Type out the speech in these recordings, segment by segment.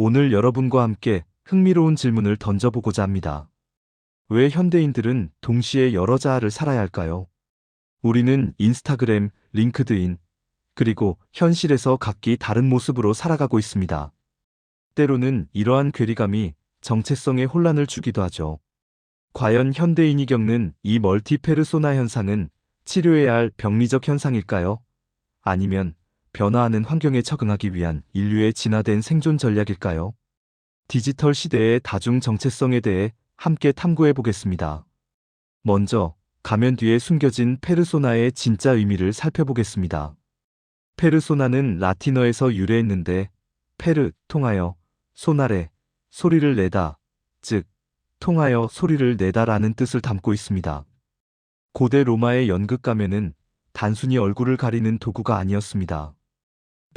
오늘 여러분과 함께 흥미로운 질문을 던져보고자 합니다. 왜 현대인들은 동시에 여러 자아를 살아야 할까요? 우리는 인스타그램, 링크드인, 그리고 현실에서 각기 다른 모습으로 살아가고 있습니다. 때로는 이러한 괴리감이 정체성에 혼란을 주기도 하죠. 과연 현대인이 겪는 이 멀티페르소나 현상은 치료해야 할 병리적 현상일까요? 아니면 변화하는 환경에 적응하기 위한 인류의 진화된 생존 전략일까요? 디지털 시대의 다중 정체성에 대해 함께 탐구해 보겠습니다. 먼저 가면 뒤에 숨겨진 페르소나의 진짜 의미를 살펴보겠습니다. 페르소나는 라틴어에서 유래했는데 페르 통하여 소나레 소리를 내다 즉 통하여 소리를 내다라는 뜻을 담고 있습니다. 고대 로마의 연극 가면은 단순히 얼굴을 가리는 도구가 아니었습니다.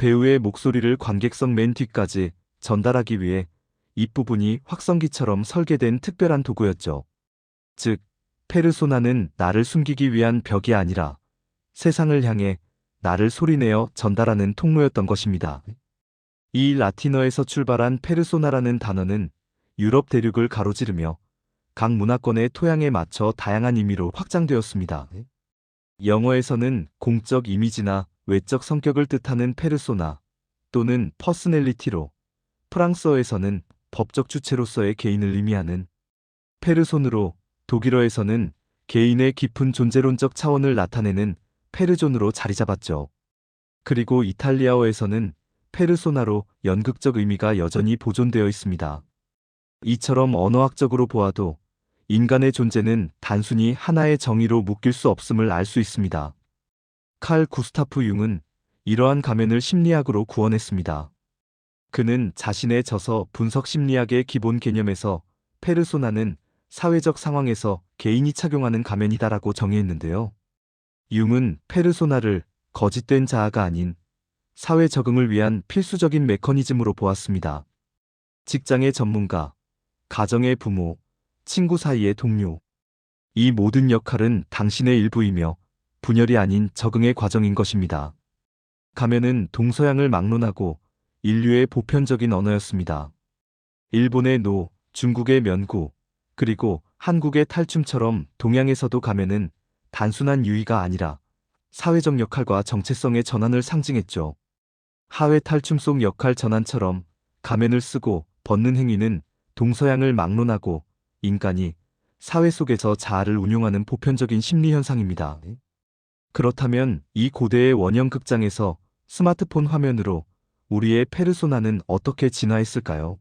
배우의 목소리를 관객석 맨 뒤까지 전달하기 위해 입부분이 확성기처럼 설계된 특별한 도구였죠. 즉, 페르소나는 나를 숨기기 위한 벽이 아니라 세상을 향해 나를 소리내어 전달하는 통로였던 것입니다. 이 라틴어에서 출발한 페르소나라는 단어는 유럽 대륙을 가로지르며 각 문화권의 토양에 맞춰 다양한 의미로 확장되었습니다. 영어에서는 공적 이미지나 외적 성격을 뜻하는 페르소나 또는 퍼스넬리티로 프랑스어에서는 법적 주체로서의 개인을 의미하는 페르손으로 독일어에서는 개인의 깊은 존재론적 차원을 나타내는 페르존으로 자리 잡았죠. 그리고 이탈리아어에서는 페르소나로 연극적 의미가 여전히 보존되어 있습니다. 이처럼 언어학적으로 보아도 인간의 존재는 단순히 하나의 정의로 묶일 수 없음을 알 수 있습니다. 칼 구스타프 융은 이러한 가면을 심리학으로 구원했습니다. 그는 자신의 저서 분석 심리학의 기본 개념에서 페르소나는 사회적 상황에서 개인이 착용하는 가면이다라고 정의했는데요. 융은 페르소나를 거짓된 자아가 아닌 사회 적응을 위한 필수적인 메커니즘으로 보았습니다. 직장의 전문가, 가정의 부모, 친구 사이의 동료. 이 모든 역할은 당신의 일부이며 분열이 아닌 적응의 과정인 것입니다. 가면은 동서양을 막론하고 인류의 보편적인 언어였습니다. 일본의 노, 중국의 면구, 그리고 한국의 탈춤처럼 동양에서도 가면은 단순한 유의가 아니라 사회적 역할과 정체성의 전환을 상징했죠. 하회 탈춤 속 역할 전환처럼 가면을 쓰고 벗는 행위는 동서양을 막론하고 인간이 사회 속에서 자아를 운용하는 보편적인 심리 현상입니다. 그렇다면 이 고대의 원형 극장에서 스마트폰 화면으로 우리의 페르소나는 어떻게 진화했을까요?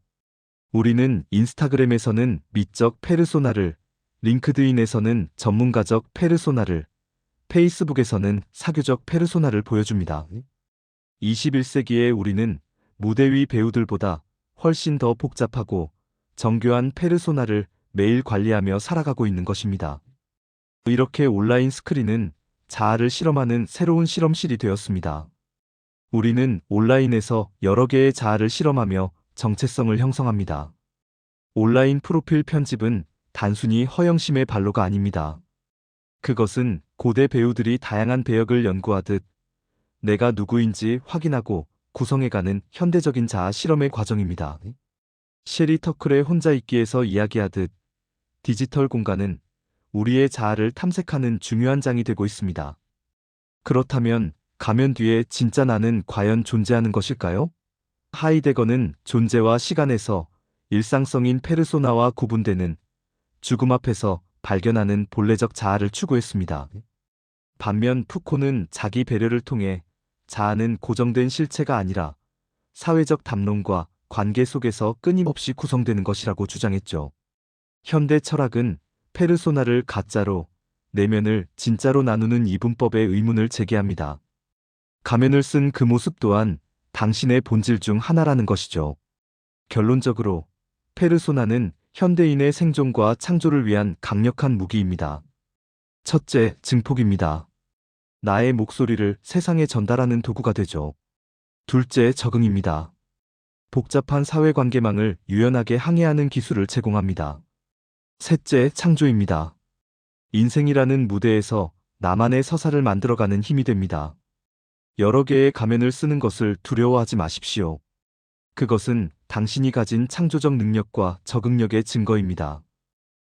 우리는 인스타그램에서는 미적 페르소나를, 링크드인에서는 전문가적 페르소나를, 페이스북에서는 사교적 페르소나를 보여줍니다. 21세기의 우리는 무대 위 배우들보다 훨씬 더 복잡하고 정교한 페르소나를 매일 관리하며 살아가고 있는 것입니다. 이렇게 온라인 스크린은 자아를 실험하는 새로운 실험실이 되었습니다. 우리는 온라인에서 여러 개의 자아를 실험하며 정체성을 형성합니다. 온라인 프로필 편집은 단순히 허영심의 발로가 아닙니다. 그것은 고대 배우들이 다양한 배역을 연구하듯 내가 누구인지 확인하고 구성해가는 현대적인 자아 실험의 과정입니다. 셰리 터클의 혼자 있기에서 이야기하듯 디지털 공간은 우리의 자아를 탐색하는 중요한 장이 되고 있습니다. 그렇다면 가면 뒤에 진짜 나는 과연 존재하는 것일까요? 하이데거는 존재와 시간에서 일상성인 페르소나와 구분되는 죽음 앞에서 발견하는 본래적 자아를 추구했습니다. 반면 푸코는 자기 배려를 통해 자아는 고정된 실체가 아니라 사회적 담론과 관계 속에서 끊임없이 구성되는 것이라고 주장했죠. 현대 철학은 페르소나를 가짜로, 내면을 진짜로 나누는 이분법의 의문을 제기합니다. 가면을 쓴 그 모습 또한 당신의 본질 중 하나라는 것이죠. 결론적으로 페르소나는 현대인의 생존과 창조를 위한 강력한 무기입니다. 첫째, 증폭입니다. 나의 목소리를 세상에 전달하는 도구가 되죠. 둘째, 적응입니다. 복잡한 사회관계망을 유연하게 항해하는 기술을 제공합니다. 셋째, 창조입니다. 인생이라는 무대에서 나만의 서사를 만들어가는 힘이 됩니다. 여러 개의 가면을 쓰는 것을 두려워하지 마십시오. 그것은 당신이 가진 창조적 능력과 적응력의 증거입니다.